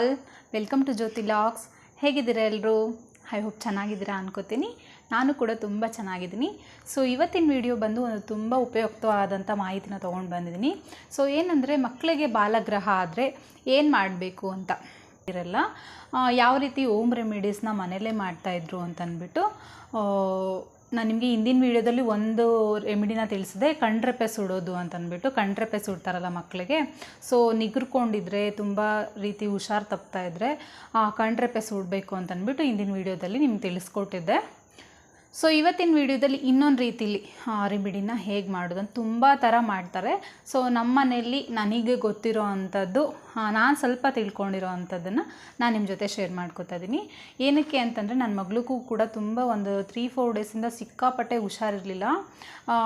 All welcome to Jyothi locks ಹೇಗಿದ್ದೀರಾ ಎಲ್ಲರೂ I hope ಚೆನ್ನಾಗಿದ್ದೀರಾ ಅನ್ಕೋತೀನಿ. ನಾನು ಕೂಡ ತುಂಬ ಚೆನ್ನಾಗಿದ್ದೀನಿ. ಸೊ ಇವತ್ತಿನ ವಿಡಿಯೋ ಬಂದು ಒಂದು ತುಂಬ ಉಪಯುಕ್ತವಾದಂಥ ಮಾಹಿತಿನ ತೊಗೊಂಡು ಬಂದಿದ್ದೀನಿ. ಸೊ ಏನಂದರೆ ಮಕ್ಕಳಿಗೆ ಬಾಲಗ್ರಹ ಆದರೆ ಏನು ಮಾಡಬೇಕು ಅಂತ ಇರಲ್ಲ. ಯಾವ ರೀತಿ ಓಮ್ ರೆಮಿಡೀಸ್ನ ಮನೇಲೇ ಮಾಡ್ತಾಯಿದ್ರು ಅಂತ ಅಂದ್ಬಿಟ್ಟು ನಾನು ನಿಮಗೆ ಹಿಂದಿನ ವೀಡಿಯೋದಲ್ಲಿ ಒಂದು ರೆಮಿಡಿನ ತಿಳಿಸಿದೆ ಕಣ್ರೆಪ್ಪೆ ಸುಡೋದು ಅಂತಂದ್ಬಿಟ್ಟು ಕಣ್ರೆಪೆ ಸುಡ್ತಾರಲ್ಲ ಮಕ್ಕಳಿಗೆ ಸೊ ನಿಗ್ರ್ಕೊಂಡಿದ್ರೆ, ತುಂಬ ರೀತಿ ಹುಷಾರು ತಪ್ತಾ ಇದ್ದರೆ ಕಣ್ರೆಪ್ಪೆ ಸುಡಬೇಕು ಅಂತಂದ್ಬಿಟ್ಟು ಹಿಂದಿನ ವೀಡಿಯೋದಲ್ಲಿ ನಿಮ್ಗೆ ತಿಳಿಸ್ಕೊಟ್ಟಿದ್ದೆ. ಸೊ ಇವತ್ತಿನ ವಿಡಿಯೋದಲ್ಲಿ ಇನ್ನೊಂದು ರೀತಿಲಿ ಆರಿಬಿಡಿನ ಹೇಗೆ ಮಾಡೋದು ಅಂತ ತುಂಬ ಥರ ಮಾಡ್ತಾರೆ. ಸೊ ನಮ್ಮ ಮನೆಯಲ್ಲಿ ನನಗೆ ಗೊತ್ತಿರೋ ಅಂಥದ್ದು ನಾನು ಸ್ವಲ್ಪ ತಿಳ್ಕೊಂಡಿರೋ ಅಂಥದ್ದನ್ನು ನಾನು ನಿಮ್ಮ ಜೊತೆ ಶೇರ್ ಮಾಡ್ಕೊತಾ ಇದ್ದೀನಿ ಏನಕ್ಕೆ ಅಂತಂದರೆ ನನ್ನ ಮಗಳಿಗೂ ಕೂಡ ತುಂಬ ಒಂದು ತ್ರೀ ಫೋರ್ ಡೇಸಿಂದ ಸಿಕ್ಕಾಪಟ್ಟೆ ಹುಷಾರಿರಲಿಲ್ಲ.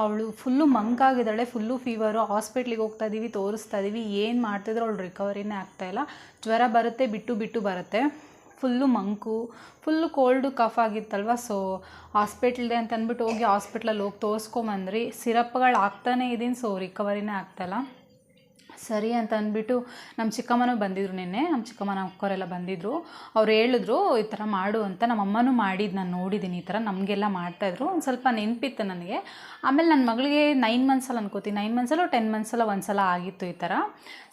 ಅವಳು ಫುಲ್ಲು ಮಂಕಾಗಿದ್ದಾಳೆ ಫುಲ್ಲು ಫೀವರು ಹಾಸ್ಪಿಟ್ಲಿಗೆ ಹೋಗ್ತಾ ಇದ್ದೀವಿ ತೋರಿಸ್ತಾ ಇದ್ದೀವಿ ಏನು ಮಾಡ್ತಿದ್ರು, ಅವಳು ರಿಕವರಿನೇ ಆಗ್ತಾಯಿಲ್ಲ ಜ್ವರ ಬರುತ್ತೆ, ಬಿಟ್ಟು ಬಿಟ್ಟು ಬರುತ್ತೆ. ಫುಲ್ಲು ಮಂಕು, ಫುಲ್ಲು ಕೋಲ್ಡು, ಕಫ್ ಆಗಿತ್ತಲ್ವ? ಸೊ ಹಾಸ್ಪಿಟ್ಲ್ದೆ ಅಂತ ಅಂದ್ಬಿಟ್ಟು ಹೋಗಿ ಹಾಸ್ಪಿಟ್ಲಲ್ಲಿ ಹೋಗಿ ತೋರಿಸ್ಕೊಂಬಂದ್ರಿ. ಸಿರಪ್ಗಳು ಆಗ್ತಾನೇ ಇದ್ದೀನಿ ಸೊ ರಿಕವರಿನೇ ಆಗ್ತಾಯಿಲ್ಲ ಸರಿ ಅಂತ ಅಂದ್ಬಿಟ್ಟು ನಮ್ಮ ಚಿಕ್ಕಮ್ಮನೂ ಬಂದಿದ್ರು ನಿನ್ನೆ, ನಮ್ಮ ಚಿಕ್ಕಮ್ಮನ ಅಕ್ಕವರೆಲ್ಲ ಬಂದಿದ್ರು. ಅವ್ರು ಹೇಳಿದ್ರು, ಈ ಥರ ಮಾಡು ಅಂತ. ನಮ್ಮ ಅಮ್ಮನೂ ಮಾಡಿದ್ದು ನಾನು ನೋಡಿದ್ದೀನಿ ಈ ಥರ, ನಮಗೆಲ್ಲ ಮಾಡ್ತಾಯಿದ್ರು ಒಂದು ಸ್ವಲ್ಪ ನೆನಪಿತ್ತು ನನಗೆ. ಆಮೇಲೆ ನನ್ನ ಮಗಳಿಗೆ ನೈನ್ ಮಂತ್ಸಲ್ಲಿ ಅನ್ಕೋತೀನಿ ನೈನ್ ಮಂತ್ಸಲ್ಲೋ ಟೆನ್ ಮಂತ್ಸಲ್ಲ ಒಂದು ಸಲ ಆಗಿತ್ತು ಈ ಥರ.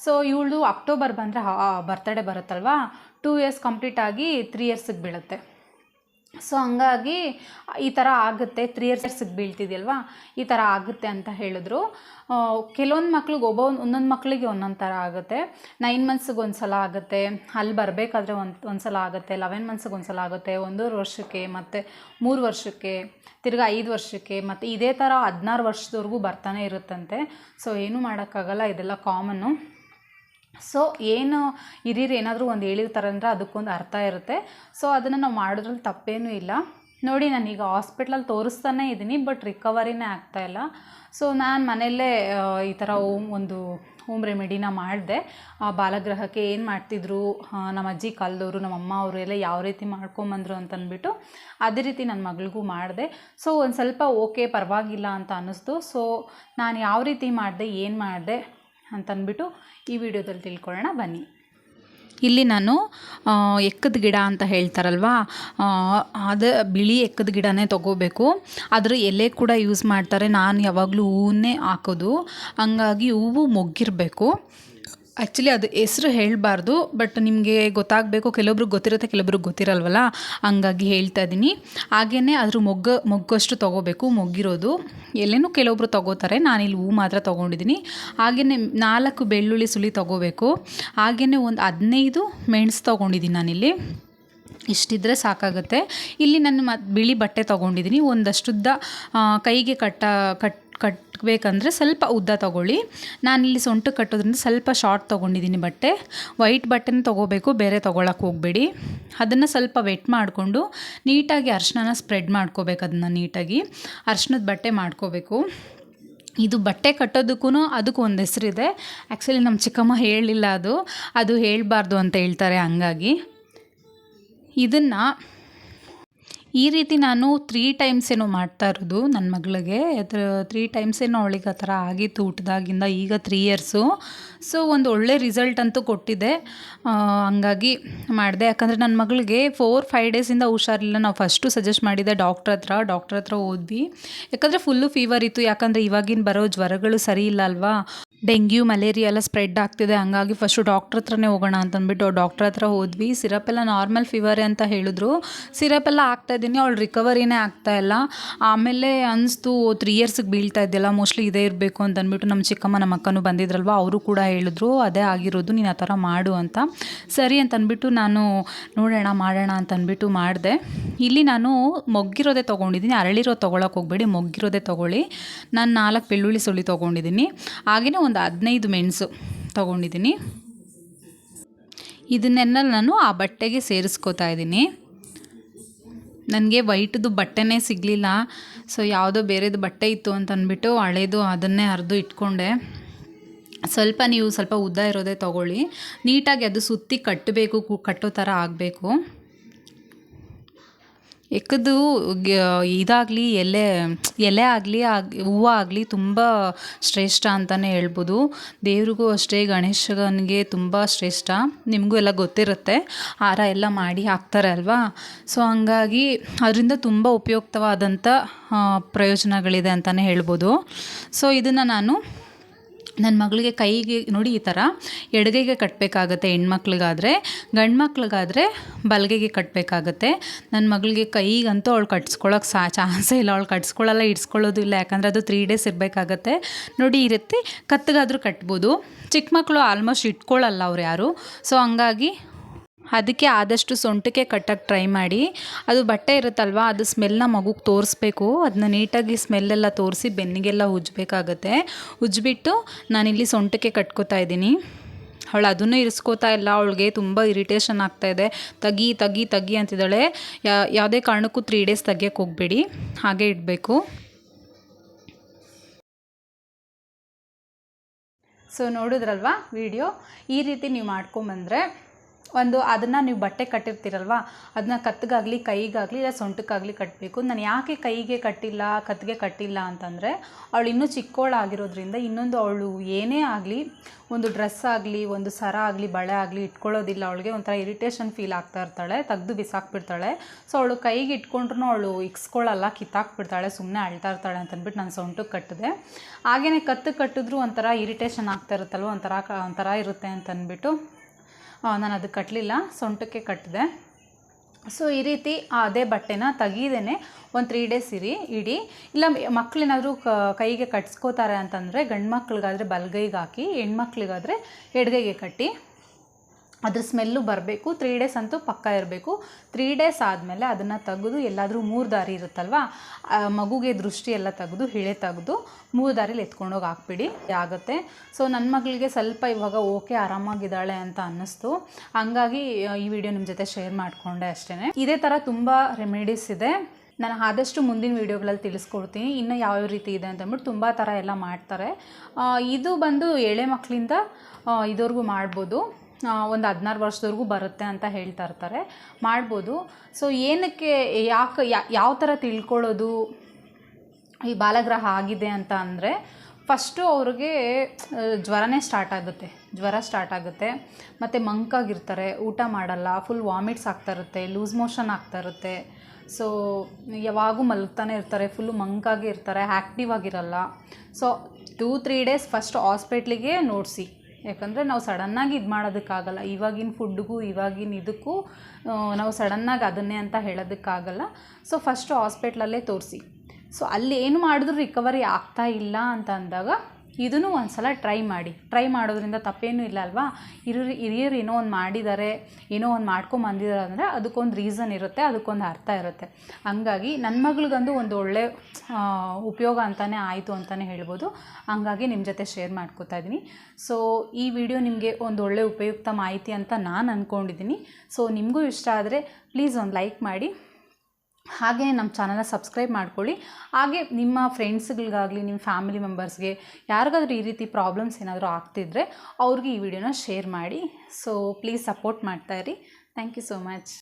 ಸೊ ಇವಳು ಅಕ್ಟೋಬರ್ ಬಂದರೆ ಬರ್ತಡೇ ಬರುತ್ತಲ್ವಾ? ಟೂ ಇಯರ್ಸ್ ಕಂಪ್ಲೀಟ್ ಆಗಿ ತ್ರೀ ಇಯರ್ಸಿಗೆ ಬೀಳುತ್ತೆ. ಸೊ ಹಂಗಾಗಿ ಈ ಥರ ಆಗುತ್ತೆ. ತ್ರೀ ಇಯರ್ಸಿಗೆ ಬೀಳ್ತಿದೆಯಲ್ವಾ? ಈ ಥರ ಆಗುತ್ತೆ ಅಂತ ಹೇಳಿದ್ರು. ಕೆಲವೊಂದು ಮಕ್ಳಿಗೆ ಒಬ್ಬ ಒಂದೊಂದು ಮಕ್ಕಳಿಗೆ ಒಂದೊಂದು ಥರ ಆಗುತ್ತೆ. ನೈನ್ ಮಂತ್ಸಿಗೆ ಒಂದು ಸಲ ಆಗುತ್ತೆ. ಅಲ್ಲಿ ಬರಬೇಕಾದ್ರೆ ಒಂದು ಒಂದು ಸಲ ಆಗುತ್ತೆ. ಲೆವೆನ್ ಮಂತ್ಸಿಗೆ ಒಂದು ಸಲ ಆಗುತ್ತೆ. ಒಂದೂವರೆ ವರ್ಷಕ್ಕೆ ಮತ್ತು ಮೂರು ವರ್ಷಕ್ಕೆ, ತಿರ್ಗಿ ಐದು ವರ್ಷಕ್ಕೆ ಮತ್ತು ಇದೇ ಥರ ಹದಿನಾರು ವರ್ಷದವರೆಗೂ ಬರ್ತಾನೆ ಇರುತ್ತಂತೆ. ಸೊ ಏನೂ ಮಾಡೋಕ್ಕಾಗಲ್ಲ. ಇದೆಲ್ಲ ಕಾಮನ್ನು ಸೊ ಏನು ಹಿರಿಯರು ಏನಾದರೂ ಒಂದು ಹೇಳಿರ್ತಾರೆ ಅಂದರೆ ಅದಕ್ಕೊಂದು ಅರ್ಥ ಇರುತ್ತೆ. ಸೊ ಅದನ್ನು ನಾವು ಮಾಡೋದ್ರಲ್ಲಿ ತಪ್ಪೇನೂ ಇಲ್ಲ. ನೋಡಿ, ನಾನೀಗ ಹಾಸ್ಪಿಟ್ಲಲ್ಲಿ ತೋರಿಸ್ತಾನೇ ಇದ್ದೀನಿ ಬಟ್ ರಿಕವರಿನೇ ಆಗ್ತಾಯಿಲ್ಲ ಸೊ ನಾನು ಮನೆಯಲ್ಲೇ ಈ ಥರ ಓಮ್, ಒಂದು ಹೋಮ್ ರೆಮಿಡಿನ ಮಾಡಿದೆ. ಆ, ಬಾಲಗ್ರಹಕ್ಕೆ ಏನು ಮಾಡ್ತಿದ್ರು ನಮ್ಮ ಅಜ್ಜಿ ಕಾಲದವರು ನಮ್ಮ ಅಮ್ಮ ಅವರು ಎಲ್ಲ ಯಾವ ರೀತಿ ಮಾಡ್ಕೊಂಬಂದ್ರು ಅಂತಂದ್ಬಿಟ್ಟು ಅದೇ ರೀತಿ ನನ್ನ ಮಗಳಿಗೂ ಮಾಡಿದೆ. ಸೊ ಒಂದು ಸ್ವಲ್ಪ ಓಕೆ ಪರವಾಗಿಲ್ಲ ಅಂತ ಅನ್ನಿಸ್ತು. ಸೊ ನಾನು ಯಾವ ರೀತಿ ಮಾಡಿದೆ, ಏನು ಮಾಡಿದೆ ಅಂತಂದ್ಬಿಟ್ಟು ಈ ವಿಡಿಯೋದಲ್ಲಿ ತಿಳ್ಕೊಳ್ಳೋಣ, ಬನ್ನಿ. ಇಲ್ಲಿ ನಾನು ಎಕ್ಕದ ಗಿಡ ಅಂತ ಹೇಳ್ತಾರಲ್ವ ಅದು ಬಿಳಿ ಎಕ್ಕದ ಗಿಡನೇ ತೊಗೋಬೇಕು. ಅದರ ಎಲೆ ಕೂಡ ಯೂಸ್ ಮಾಡ್ತಾರೆ. ನಾನು ಯಾವಾಗಲೂ ಹೂವನ್ನೇ ಹಾಕೋದು. ಹಂಗಾಗಿ ಹೂವು ಮೊಗ್ಗಿರಬೇಕು. ಆ್ಯಕ್ಚುಲಿ ಅದು ಹೆಸ್ರು ಹೇಳಬಾರ್ದು ಬಟ್ ನಿಮಗೆ ಗೊತ್ತಾಗಬೇಕು, ಕೆಲವೊಬ್ರಿಗೆ ಗೊತ್ತಿರುತ್ತೆ, ಕೆಲವೊಬ್ರಿಗೆ ಗೊತ್ತಿರಲ್ವಲ್ಲ? ಹಂಗಾಗಿ ಹೇಳ್ತಾ ಇದ್ದೀನಿ. ಹಾಗೆಯೇ ಅದ್ರ ಮೊಗ್ಗ, ಮೊಗ್ಗಷ್ಟು ತೊಗೋಬೇಕು, ಮೊಗ್ಗಿರೋದು. ಎಲ್ಲೇನೂ ಕೆಲವೊಬ್ರು ತೊಗೋತಾರೆ, ನಾನಿಲ್ಲಿ ಹೂ ಮಾತ್ರ ತೊಗೊಂಡಿದ್ದೀನಿ. ಹಾಗೆಯೇ ನಾಲ್ಕು ಬೆಳ್ಳುಳ್ಳಿ ಸುಳಿ ತೊಗೋಬೇಕು. ಹಾಗೆಯೇ ಒಂದು ಹದಿನೈದು ಮೆಣಸು ತೊಗೊಂಡಿದ್ದೀನಿ ನಾನಿಲ್ಲಿ. ಇಷ್ಟಿದ್ರೆ ಸಾಕಾಗುತ್ತೆ. ಇಲ್ಲಿ ನಾನು ಮತ್ತು ಬಿಳಿ ಬಟ್ಟೆ ತೊಗೊಂಡಿದ್ದೀನಿ. ಒಂದಷ್ಟುದ್ದ ಕೈಗೆ ಕಟ್ಟ, ಕಟ್ ಕಟ್ಟಬೇಕಂದ್ರೆ ಸ್ವಲ್ಪ ಉದ್ದ ತೊಗೊಳ್ಳಿ. ನಾನಿಲ್ಲಿ ಸೊಂಟು ಕಟ್ಟೋದ್ರಿಂದ ಸ್ವಲ್ಪ ಶಾರ್ಟ್ ತೊಗೊಂಡಿದ್ದೀನಿ ಬಟ್ಟೆ. ವೈಟ್ ಬಟ್ಟೆನ ತೊಗೋಬೇಕು, ಬೇರೆ ತೊಗೊಳಕ್ಕೆ ಹೋಗಬೇಡಿ. ಅದನ್ನು ಸ್ವಲ್ಪ ವೆಟ್ ಮಾಡಿಕೊಂಡು ನೀಟಾಗಿ ಅರ್ಶನನ ಸ್ಪ್ರೆಡ್ ಮಾಡ್ಕೋಬೇಕು ಅದನ್ನು ನೀಟಾಗಿ. ಅರ್ಶನದ ಬಟ್ಟೆ ಮಾಡ್ಕೋಬೇಕು. ಇದು ಬಟ್ಟೆ ಕಟ್ಟೋದಕ್ಕೂ ಅದಕ್ಕೂ ಒಂದು ಹೆಸರಿದೆ. ಆ್ಯಕ್ಚುಲಿ ನಮ್ಮ ಚಿಕ್ಕಮ್ಮ ಹೇಳಲಿಲ್ಲ ಅದು. ಅದು ಹೇಳಬಾರ್ದು ಅಂತ ಹೇಳ್ತಾರೆ ಹಂಗಾಗಿ. ಇದನ್ನು ಈ ರೀತಿ ನಾನು ತ್ರೀ ಟೈಮ್ಸ್ ಏನೋ ಮಾಡ್ತಾ ಇರೋದು ನನ್ನ ಮಗಳಿಗೆ. ತ್ರೀ ಟೈಮ್ಸ್ ಏನೋ ಅವಳಿಗೆ ಆ ಥರ ಆಗಿತ್ತು ಊಟದಾಗಿಂದ ಈಗ ತ್ರೀ ಇಯರ್ಸು ಸೊ ಒಂದು ಒಳ್ಳೆ ರಿಸಲ್ಟ್ ಅಂತೂ ಕೊಟ್ಟಿದೆ. ಹಂಗಾಗಿ ಮಾಡಿದೆ. ಯಾಕಂದರೆ ನನ್ನ ಮಗಳಿಗೆ ಫೋರ್ ಫೈವ್ ಡೇಸಿಂದ ಹುಷಾರಿಲ್ಲ. ನಾವು ಫಸ್ಟು ಸಜೆಸ್ಟ್ ಮಾಡಿದ್ದೆ ಡಾಕ್ಟ್ರ್ ಹತ್ರ. ಡಾಕ್ಟ್ರ್ ಹತ್ರ ಓದ್ವಿ. ಯಾಕಂದರೆ ಫುಲ್ಲು ಫೀವರ್ ಇತ್ತು. ಯಾಕಂದರೆ ಇವಾಗಿನ ಬರೋ ಜ್ವರಗಳು ಸರಿ ಇಲ್ಲ ಅಲ್ವಾ? ಡೆಂಗ್ಯೂ, ಮಲೇರಿಯಾ ಎಲ್ಲ ಸ್ಪ್ರೆಡ್ ಆಗ್ತಿದೆ. ಹಂಗಾಗಿ ಫಸ್ಟು ಡಾಕ್ಟ್ರ್ ಹತ್ರನೇ ಹೋಗೋಣ ಅಂತಂದ್ಬಿಟ್ಟು ಡಾಕ್ಟ್ರ್ ಹತ್ರ ಹೋದ್ವಿ. ಸಿರಪ್ ಎಲ್ಲ ನಾರ್ಮಲ್ ಫೀವರೇ ಅಂತ ಹೇಳಿದ್ರು. ಸಿರಪ್ ಎಲ್ಲ ಆಗ್ತಾ ಇದ್ದೀನಿ. ಅವಳು ರಿಕವರಿನೇ ಆಗ್ತಾ ಇಲ್ಲ. ಆಮೇಲೆ ಅನಿಸ್ತು ತ್ರೀ ಇಯರ್ಸಿಗೆ ಬೀಳ್ತಾ ಇದ್ದೆಲ್ಲ ಮೋಸ್ಟ್ಲಿ ಇದೇ ಇರಬೇಕು ಅಂತ ಅಂದ್ಬಿಟ್ಟು ನಮ್ಮ ಚಿಕ್ಕಮ್ಮ ನಮ್ಮ ಅಕ್ಕನೂ ಬಂದಿದ್ರಲ್ವ, ಅವರು ಕೂಡ ಹೇಳಿದ್ರು, ಅದೇ ಆಗಿರೋದು, ನೀನು ಆ ಥರ ಮಾಡು ಅಂತ. ಸರಿ ಅಂತ ಅಂದ್ಬಿಟ್ಟು ನಾನು, ನೋಡೋಣ, ಮಾಡೋಣ ಅಂತ ಅಂದ್ಬಿಟ್ಟು ಮಾಡಿದೆ. ಇಲ್ಲಿ ನಾನು ಮೊಗ್ಗಿರೋದೇ ತೊಗೊಂಡಿದ್ದೀನಿ. ಅರಳಿರೋ ತೊಗೊಳಕ್ಕೆ ಹೋಗಬೇಡಿ, ಮೊಗ್ಗಿರೋದೇ ತೊಗೊಳ್ಳಿ. ನಾನು ನಾಲ್ಕು ಬೆಳ್ಳುಳ್ಳಿ ಸುಳಿ ತೊಗೊಂಡಿದ್ದೀನಿ. ಹಾಗೆಯೇ ಒಂದು ಹದಿನೈದು ಮೆಣಸು ತೊಗೊಂಡಿದ್ದೀನಿ. ಇದನ್ನೆಲ್ಲ ನಾನು ಆ ಬಟ್ಟೆಗೆ ಸೇರಿಸ್ಕೋತಾ ಇದ್ದೀನಿ. ನನಗೆ ವೈಟ್ದು ಬಟ್ಟೆನೇ ಸಿಗಲಿಲ್ಲ. ಸೊ, ಯಾವುದೋ ಬೇರೆದು ಬಟ್ಟೆ ಇತ್ತು ಅಂತ ಅಂದ್ಬಿಟ್ಟು ಹಳೇದು ಅದನ್ನೇ ಹರಿದು ಇಟ್ಕೊಂಡೆ. ಸ್ವಲ್ಪ ನೀವು ಸ್ವಲ್ಪ ಉದ್ದ ಇರೋದೇ ತೊಗೊಳ್ಳಿ. ನೀಟಾಗಿ ಅದು ಸುತ್ತಿ ಕಟ್ಟಬೇಕು, ಕಟ್ಟೋ ಥರ ಆಗಬೇಕು. ಎಕ್ಕದು ಇದಾಗಲಿ, ಎಲೆ ಎಲೆ ಆಗಲಿ, ಆಗ, ಹೂವು ಆಗಲಿ ತುಂಬ ಶ್ರೇಷ್ಠ ಅಂತಲೇ ಹೇಳ್ಬೋದು. ದೇವ್ರಿಗೂ ಅಷ್ಟೇ, ಗಣೇಶನಿಗೆ ತುಂಬ ಶ್ರೇಷ್ಠ. ನಿಮಗೂ ಎಲ್ಲ ಗೊತ್ತಿರುತ್ತೆ. ಹಾರ ಎಲ್ಲ ಮಾಡಿ ಹಾಕ್ತಾರೆ ಅಲ್ವಾ? ಸೊ ಹಂಗಾಗಿ ಅದರಿಂದ ತುಂಬ ಉಪಯುಕ್ತವಾದಂಥ ಪ್ರಯೋಜನಗಳಿದೆ ಅಂತಲೇ ಹೇಳ್ಬೋದು. ಸೊ ಇದನ್ನು ನಾನು ನನ್ನ ಮಗಳಿಗೆ ಕೈಗೆ, ನೋಡಿ ಈ ಥರ, ಎಡಗೈಗೆ ಕಟ್ಟಬೇಕಾಗತ್ತೆ ಹೆಣ್ಮಕ್ಳಿಗಾದರೆ, ಗಂಡು ಮಕ್ಳಿಗಾದರೆ ಬಲಗೈಗೆ ಕಟ್ಟಬೇಕಾಗತ್ತೆ ನನ್ನ ಮಗಳಿಗೆ ಕೈಗಂತೂ ಅವಳು ಕಟ್ಸ್ಕೊಳಕ್ಕೆ ಸಾ, ಚಾನ್ಸೇ ಇಲ್ಲ. ಅವಳು ಕಟ್ಸ್ಕೊಳ್ಳಲ್ಲ ಇಡ್ಸ್ಕೊಳ್ಳೋದು ಇಲ್ಲ. ಯಾಕಂದರೆ ಅದು ತ್ರೀ ಡೇಸ್ ಇರಬೇಕಾಗತ್ತೆ. ನೋಡಿ ಇರುತ್ತೆ ಕತ್ತಿಗಾದರೂ ಕಟ್ಬೋದು. ಚಿಕ್ಕ ಮಕ್ಕಳು ಆಲ್ಮೋಸ್ಟ್ ಇಟ್ಕೊಳ್ಳಲ್ಲ ಅವ್ರು ಯಾರು. ಸೊ ಹಂಗಾಗಿ ಅದಕ್ಕೆ ಆದಷ್ಟು ಸೊಂಟಕ್ಕೆ ಕಟ್ಟಕ್ಕೆ ಟ್ರೈ ಮಾಡಿ. ಅದು ಬಟ್ಟೆ ಇರುತ್ತಲ್ವ, ಅದು ಸ್ಮೆಲ್ನ ಮಗುಗೆ ತೋರಿಸ್ಬೇಕು. ಅದನ್ನ ನೀಟಾಗಿ ಸ್ಮೆಲ್ಲೆಲ್ಲ ತೋರಿಸಿ ಬೆನ್ನಿಗೆಲ್ಲ ಉಜ್ಜಬೇಕಾಗತ್ತೆ ಉಜ್ಜಿಬಿಟ್ಟು ನಾನಿಲ್ಲಿ ಸೊಂಟಕ್ಕೆ ಕಟ್ಕೋತಾ ಇದ್ದೀನಿ. ಅವಳು ಅದನ್ನು ಇರಿಸ್ಕೋತಾ ಇಲ್ಲ, ಅವಳಿಗೆ ತುಂಬ ಇರಿಟೇಷನ್ ಆಗ್ತಾ ಇದೆ. ತಗಿ ತಗಿ ತಗಿ ಅಂತಿದ್ದಾಳೆ. ಯಾವುದೇ ಕಾರಣಕ್ಕೂ ತ್ರೀ ಡೇಸ್ ತೆಗಿಯೋಕ್ಕೆ ಹೋಗಬೇಡಿ. ಹಾಗೆ ಇಡಬೇಕು. ಸೊ ನೋಡಿದ್ರಲ್ವಾ ವಿಡಿಯೋ? ಈ ರೀತಿ ನೀವು ಮಾಡ್ಕೊಂಬಂದರೆ ಒಂದು ಅದನ್ನು ನೀವು ಬಟ್ಟೆ ಕಟ್ಟಿರ್ತೀರಲ್ವ? ಅದನ್ನ ಕತ್ತಿಗಾಗಲಿ ಕೈಗಾಗಲಿ, ಇಲ್ಲ ಸೊಂಟಕ್ಕಾಗಲಿ ಕಟ್ಟಬೇಕು ನಾನು ಯಾಕೆ ಕೈಗೆ ಕಟ್ಟಿಲ್ಲ ಕತ್ತಿಗೆ ಕಟ್ಟಿಲ್ಲ ಅಂತಂದರೆ, ಅವಳು ಇನ್ನೂ ಚಿಕ್ಕವಳಾಗಿರೋದ್ರಿಂದ ಇನ್ನೊಂದು ಅವಳು ಏನೇ ಆಗಲಿ, ಒಂದು ಡ್ರೆಸ್ ಆಗಲಿ, ಒಂದು ಸರ ಆಗಲಿ, ಬಳೆ ಆಗಲಿ ಇಟ್ಕೊಳ್ಳೋದಿಲ್ಲ ಅವಳಿಗೆ, ಒಂಥರ ಇರಿಟೇಷನ್ ಫೀಲ್ ಆಗ್ತಾ ಇರ್ತಾಳೆ, ತೆಗ್ದು ಬಿಸಾಕ್ಬಿಡ್ತಾಳೆ. ಸೊ ಅವಳು ಕೈಗೆ ಇಟ್ಕೊಂಡ್ರೂ ಅವಳು ಇಕ್ಸ್ಕೊಳ್ಳಲ್ಲ, ಕಿತ್ತಾಕ್ಬಿಡ್ತಾಳೆ ಸುಮ್ಮನೆ ಅಳ್ತಾ ಇರ್ತಾಳೆ ಅಂತಂದ್ಬಿಟ್ಟು ನಾನು ಸೊಂಟಕ್ಕೆ ಕಟ್ಟಿದೆ. ಹಾಗೆಯೇ ಕತ್ತು ಕಟ್ಟಿದ್ರು ಒಂಥರ ಇರಿಟೇಷನ್ ಆಗ್ತಾ ಇರುತ್ತಲ್ವ? ಒಂಥರ ಒಂಥರ ಇರುತ್ತೆ ಅಂತಂದ್ಬಿಟ್ಟು ನಾನು ಅದು ಕಟ್ಟಲಿಲ್ಲ ಸೊಂಟಕ್ಕೆ ಕಟ್ಟಿದೆ ಸೊ ಈ ರೀತಿ ಅದೇ ಬಟ್ಟೆನ ತೆಗೀದೇನೆ ಒಂದು ತ್ರೀ ಡೇಸ್ ಇರಿ, ಇಡಿ. ಇಲ್ಲ ಮಕ್ಕಳೇನಾದರೂ ಕೈಗೆ ಕಟ್ಸ್ಕೋತಾರೆ ಅಂತಂದರೆ ಗಂಡು ಮಕ್ಳಿಗಾದರೆ ಬಲಗೈಗೆ ಹಾಕಿ, ಹೆಣ್ಮಕ್ಳಿಗಾದರೆ ಎಡಗೈಗೆ ಕಟ್ಟಿ. ಅದ್ರ ಸ್ಮೆಲ್ಲು ಬರಬೇಕು ತ್ರೀ ಡೇಸ್ ಅಂತೂ ಪಕ್ಕ ಇರಬೇಕು. ತ್ರೀ ಡೇಸ್ ಆದಮೇಲೆ ಅದನ್ನು ತೆಗೆದು ಎಲ್ಲಾದರೂ ಮೂರು ದಾರಿ ಇರುತ್ತಲ್ವ ಮಗುಗೆ ದೃಷ್ಟಿ ಎಲ್ಲ ತೆಗೆದು, ಹಿಳೆ ತೆಗೆದು ಮೂರು ದಾರಿಲಿ ಎತ್ಕೊಂಡೋಗಿ ಹಾಕ್ಬಿಡಿ, ಆಗುತ್ತೆ. ಸೊ ನನ್ನ ಮಗಳಿಗೆ ಸ್ವಲ್ಪ ಇವಾಗ ಓಕೆ ಆರಾಮಾಗಿದ್ದಾಳೆ ಅಂತ ಅನ್ನಿಸ್ತು. ಹಂಗಾಗಿ ಈ ವಿಡಿಯೋ ನಿಮ್ಮ ಜೊತೆ ಶೇರ್ ಮಾಡಿಕೊಂಡೆ ಅಷ್ಟೇ ಇದೇ ಥರ ತುಂಬ ರೆಮಿಡೀಸ್ ಇದೆ. ನಾನು ಆದಷ್ಟು ಮುಂದಿನ ವೀಡಿಯೋಗಳಲ್ಲಿ ತಿಳಿಸ್ಕೊಡ್ತೀನಿ. ಇನ್ನು ಯಾವ್ಯಾವ ರೀತಿ ಇದೆ ಅಂತಂದ್ಬಿಟ್ಟು ತುಂಬ ಥರ ಎಲ್ಲ ಮಾಡ್ತಾರೆ. ಇದು ಬಂದು ಎಳೆ ಮಕ್ಕಳಿಂದ ಇದುವರೆಗೂ ಮಾಡ್ಬೋದು. ಒಂದು ಹದಿನಾರು ವರ್ಷದವರೆಗೂ ಬರುತ್ತೆ ಅಂತ ಹೇಳ್ತಾ ಇರ್ತಾರೆ. ಮಾಡ್ಬೋದು. ಸೊ ಏನಕ್ಕೆ, ಯಾಕೆ ಯಾವ ಥರ ತಿಳ್ಕೊಳ್ಳೋದು ಈ ಬಾಲಗ್ರಹ ಆಗಿದೆ ಅಂತ ಅಂದರೆ ಫಸ್ಟು ಅವ್ರಿಗೆ ಜ್ವರನೇ ಸ್ಟಾರ್ಟ್ ಆಗುತ್ತೆ. ಜ್ವರ ಸ್ಟಾರ್ಟ್ ಆಗುತ್ತೆ. ಮತ್ತು ಮಂಕಾಗಿರ್ತಾರೆ ಊಟ ಮಾಡಲ್ಲ. ಫುಲ್ ವಾಮಿಟ್ಸ್ ಆಗ್ತಾ ಇರುತ್ತೆ. ಲೂಸ್ ಮೋಷನ್ ಆಗ್ತಾ ಇರುತ್ತೆ. ಸೊ ಯಾವಾಗೂ ಮಲಗ್ತಾನೆ ಇರ್ತಾರೆ. ಫುಲ್ಲು ಮಂಕಾಗಿ ಇರ್ತಾರೆ. ಆ್ಯಕ್ಟಿವ್ ಆಗಿರಲ್ಲ. So two three days first ಹಾಸ್ಪಿಟ್ಲಿಗೆ ನೋಡಿಸಿ. ಯಾಕಂದರೆ ನಾವು ಸಡನ್ನಾಗಿ ಇದು ಮಾಡೋದಕ್ಕಾಗಲ್ಲ. ಇವಾಗಿನ ಫುಡ್ಗೂ, ಇವಾಗಿನ ಇದಕ್ಕೂ ನಾವು ಸಡನ್ನಾಗಿ ಅದನ್ನೇ ಅಂತ ಹೇಳೋದಕ್ಕಾಗಲ್ಲ. ಸೊ ಫಸ್ಟು ಹಾಸ್ಪಿಟ್ಲಲ್ಲೇ ತೋರಿಸಿ. ಸೊ ಅಲ್ಲಿ ಏನು ಮಾಡಿದ್ರು ರಿಕವರಿ ಆಗ್ತಾ ಇಲ್ಲ ಅಂತ ಅಂದಾಗ ಇದನ್ನು ಒಂದು ಸಲ ಟ್ರೈ ಮಾಡಿ. ಟ್ರೈ ಮಾಡೋದ್ರಿಂದ ತಪ್ಪೇನೂ ಇಲ್ಲ ಅಲ್ವಾ? ಹಿರಿಯರು ಹಿರಿಯರು ಏನೋ ಒಂದು ಮಾಡಿದ್ದಾರೆ ಏನೋ ಒಂದು ಮಾಡ್ಕೊಂಬಂದಿದ್ದಾರೆ ಅಂದರೆ ಅದಕ್ಕೊಂದು ರೀಸನ್ ಇರುತ್ತೆ, ಅದಕ್ಕೊಂದು ಅರ್ಥ ಇರುತ್ತೆ. ಹಂಗಾಗಿ ನನ್ನ ಮಗಳಿಗಂದು ಒಂದು ಒಳ್ಳೆ ಉಪಯೋಗ ಅಂತಲೇ ಆಯಿತು ಅಂತಲೇ ಹೇಳ್ಬೋದು. ಹಂಗಾಗಿ ನಿಮ್ಮ ಜೊತೆ ಶೇರ್ ಮಾಡ್ಕೋತಾ ಇದ್ದೀನಿ ಸೊ ಈ ವಿಡಿಯೋ ನಿಮಗೆ ಒಂದು ಒಳ್ಳೆ ಉಪಯುಕ್ತ ಮಾಹಿತಿ ಅಂತ ನಾನು ಅಂದ್ಕೊಂಡಿದ್ದೀನಿ ಸೊ ನಿಮಗೂ ಇಷ್ಟ ಆದರೆ ಪ್ಲೀಸ್ ಒಂದು ಲೈಕ್ ಮಾಡಿ. ಹಾಗೆ ನಮ್ಮ ಚಾನಲ್ನ ಸಬ್ಸ್ಕ್ರೈಬ್ ಮಾಡ್ಕೊಳ್ಳಿ. ಹಾಗೆ ನಿಮ್ಮ ಫ್ರೆಂಡ್ಸ್ಗಳಿಗಾಗಲಿ, ನಿಮ್ಮ ಫ್ಯಾಮಿಲಿ ಮೆಂಬರ್ಸ್ಗೆ ಯಾರಿಗಾದ್ರೂ ಈ ರೀತಿ ಪ್ರಾಬ್ಲಮ್ಸ್ ಏನಾದರೂ ಆಗ್ತಿದ್ರೆ ಅವ್ರಿಗೆ ಈ ವಿಡಿಯೋನ ಶೇರ್ ಮಾಡಿ. ಸೊ ಪ್ಲೀಸ್ ಸಪೋರ್ಟ್ ಮಾಡ್ತಾಯಿರಿ ಥ್ಯಾಂಕ್ ಯು ಸೋ ಮಚ್